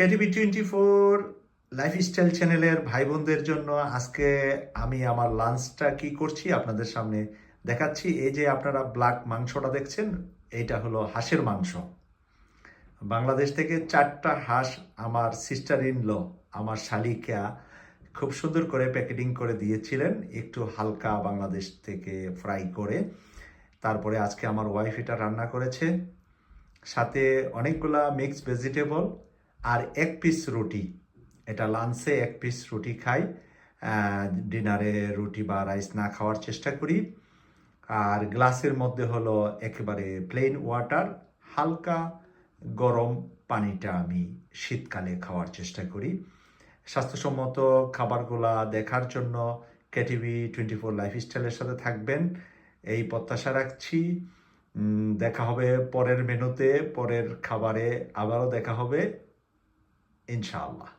KTV twenty four lifestyle চ্যানেলের ভাই বোনদের জন্য আজকে আমি আমার লাঞ্চটা কি করছি আপনাদের সামনে দেখাচ্ছি। এই যে আপনারা ব্ল্যাক মাংসটা দেখছেন, এইটা হলো হাঁসের মাংস। বাংলাদেশ থেকে চারটা হাঁস আমার সিস্টার ইন ল আমার শালিকা, খুব সুন্দর করে প্যাকেটিং করে দিয়েছিলেন। একটু হালকা বাংলাদেশ থেকে ফ্রাই করে। তারপরে আজকে আমার ওয়াইফ এটা রান্না করেছে। সাথে অনেকগুলা মিক্স ভেজিটেবল আর এক পিস রুটি। এটা লাঞ্চে এক পিস রুটি খাই ডিনারে রুটি বা রাইস না খাওয়ার চেষ্টা করি। আর গ্লাসের মধ্যে হলো একেবারে প্লেন ওয়াটার হালকা গরম পানিটা আমি শীতকালে খাওয়ার চেষ্টা করি। স্বাস্থ্যসম্মত খাবারগুলা দেখার জন্য কেটিভি টোয়েন্টি ফোর লাইফস্টাইলের সাথে থাকবেন। এই প্রত্যাশা রাখছি। দেখা হবে পরের মেনুতে পরের খাবারে আবারও দেখা হবে। ইনশাআল্লাহ